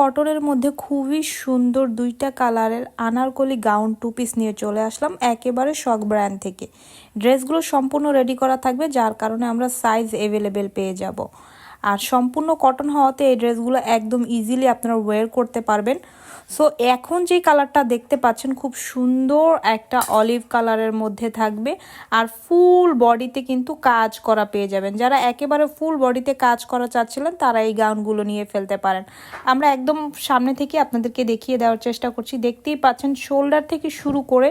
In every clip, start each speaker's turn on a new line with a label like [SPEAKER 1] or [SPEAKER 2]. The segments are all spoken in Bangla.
[SPEAKER 1] কটনের মধ্যে খুবই সুন্দর দুইটা কালারের আনারকলি গাউন টু পিস নিয়ে চলে আসলাম, একেবারে শখ ব্র্যান্ড থেকে। ড্রেসগুলো সম্পূর্ণ রেডি করা থাকবে, যার কারণে আমরা সাইজ অ্যাভেলেবেল পেয়ে যাব। আর সম্পূর্ণ কটন হওয়াতে এই ড্রেসগুলো একদম ইজিলি আপনারা ওয়ার করতে পারবেন। সো এখন যে কালারটা দেখতে পাচ্ছেন, খুব সুন্দর একটা অলিভ কালারের মধ্যে থাকবে। আর ফুল বডিতে কিন্তু কাজ করা পেয়ে যাবেন। যারা একেবারে ফুল বডিতে কাজ করা চাচ্ছিলেন, তারা এই গাউনগুলো নিয়ে ফেলতে পারেন। আমরা একদম সামনে থেকে আপনাদেরকে দেখিয়ে দেওয়ার চেষ্টা করছি। দেখতেই পাচ্ছেন শোল্ডার থেকে শুরু করে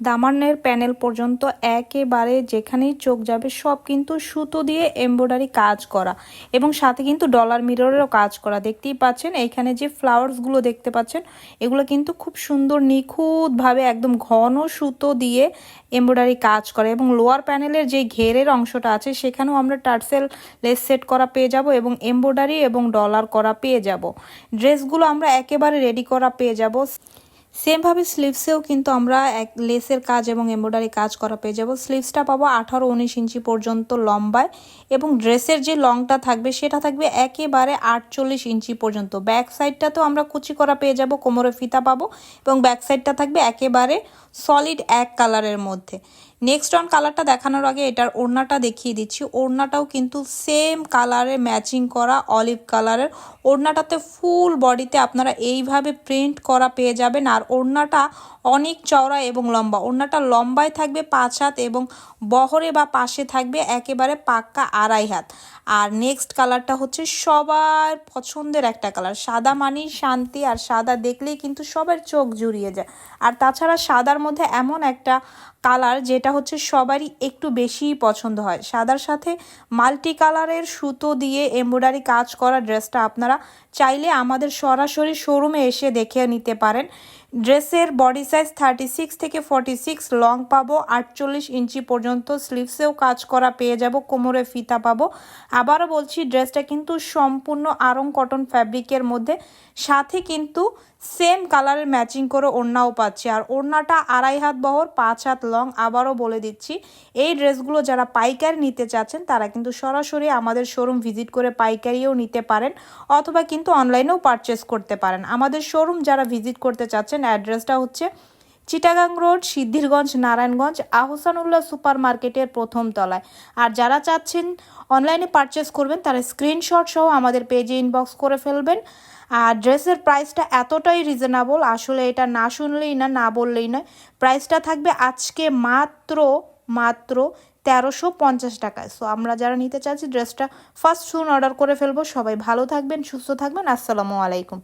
[SPEAKER 1] দামানের প্যানেল পর্যন্ত একেবারে যেখানেই চোখ যাবে সব কিন্তু সুতো দিয়ে এমব্রয়ডারি কাজ করা এবং সাথে কিন্তু ডলার মিররেরও কাজ করা। দেখতেই পাচ্ছেন এইখানে যে ফ্লাওয়ার্সগুলো দেখতে পাচ্ছেন, এগুলো কিন্তু খুব সুন্দর নিখুঁতভাবে একদম ঘন সুতো দিয়ে এমব্রয়ডারি কাজ করে এবং লোয়ার প্যানেলের যে ঘেরের অংশটা আছে, সেখানেও আমরা টার্সেল লেস সেট করা পেয়ে যাব এবং এমব্রয়ডারি এবং ডলার করা পেয়ে যাব। ড্রেসগুলো আমরা একেবারে রেডি করা পেয়ে যাব। সেমভাবে স্লিভসেও কিন্তু আমরা এক লেসের কাজ এবং এমব্রয়ডারি কাজ করা পেয়ে যাব। স্লিভসটা পাবো আঠারো, উনিশ ইঞ্চি পর্যন্ত লম্বায় এবং ড্রেসের যে লংটা থাকবে সেটা থাকবে একেবারে আটচল্লিশ ইঞ্চি পর্যন্ত। ব্যাক সাইডটাতেও আমরা কুচি করা পেয়ে যাব, কোমরে ফিতা পাবো এবং ব্যাক সাইডটা থাকবে একেবারে সলিড এক কালারের মধ্যে। নেক্সট অন কালারটা দেখানোর আগে এটার ওড়নাটা দেখিয়ে দিচ্ছি। ওড়নাটাও কিন্তু সেম কালারে ম্যাচিং করা অলিভ কালারের ওড়নাটাতে ফুল বডিতে আপনারা এইভাবে প্রিন্ট করা পেয়ে যাবেন। আর ওড়নাটা অনেক চওড়া এবং লম্বা। ওড়নাটা লম্বায় থাকবে পাঁচ হাত এবং বহরে বা পাশে থাকবে একেবারে পাক্কা আড়াই হাত। আর নেক্সট কালারটা হচ্ছে সবার পছন্দের একটা কালার সাদা মানি শান্তি, আর সাদা দেখলেই কিন্তু সবার চোখ জুড়িয়ে যায়। আর তাছাড়া সাদার মধ্যে এমন একটা কালার যেটা হচ্ছে সবারই একটু বেশি পছন্দ হয়। সাদার সাথে মাল্টি কালারের সুতো দিয়ে এমব্রয়ডারি কাজ করা ড্রেসটা আপনারা চাইলে আমাদের সরাসরি শোরুমে এসে দেখে নিতে পারেন। ড্রেসের বডি সাইজ থার্টি সিক্স থেকে ফর্টি সিক্স, লং পাবো আটচল্লিশ ইঞ্চি পর্যন্ত, স্লিভসেও কাজ করা পেয়ে যাব, কোমরে ফিতা পাবো। আবারও বলছি, ড্রেসটা কিন্তু সম্পূর্ণ আরং কটন ফ্যাব্রিকের মধ্যে, সাথে কিন্তু সেম কালারের ম্যাচিং করে ওড়নাও পাচ্ছি। আর ওড়নাটা আড়াই হাত বহর, পাঁচ হাত লং, আবারও বলে দিচ্ছি, এই ড্রেসগুলো যারা পাইকারি নিতে চাচ্ছেন, তারা কিন্তু সরাসরি আমাদের শোরুম ভিজিট করে পাইকারিও নিতে পারেন, অথবা কিন্তু অনলাইনেও পারচেস করতে পারেন। আমাদের শোরুম যারা ভিজিট করতে চাচ্ছেন অ্যাড্রেসটা হচ্ছে চিটাগাং রোড, সিদ্ধিরগঞ্জ, নারায়ণগঞ্জ, আহসানুল্লাহ সুপার মার্কেটের প্রথম তলায়। আর যারা চাচ্ছেন অনলাইনে পারচেস করবেন, তারা স্ক্রিনশট সহ আমাদের পেজে ইনবক্স করে ফেলবেন। আর ড্রেসের প্রাইসটা এতটাই রিজনেবল আসলে এটা না শুনলেই না না বললেই নয়। প্রাইসটা থাকবে আজকে মাত্র মাত্র তেরোশো পঞ্চাশ টাকায়। সো আমরা যারা নিতে চাচ্ছি ড্রেসটা ফার্স্ট শুন অর্ডার করে ফেলব। সবাই ভালো থাকবেন, সুস্থ থাকবেন। আসসালামু আলাইকুম।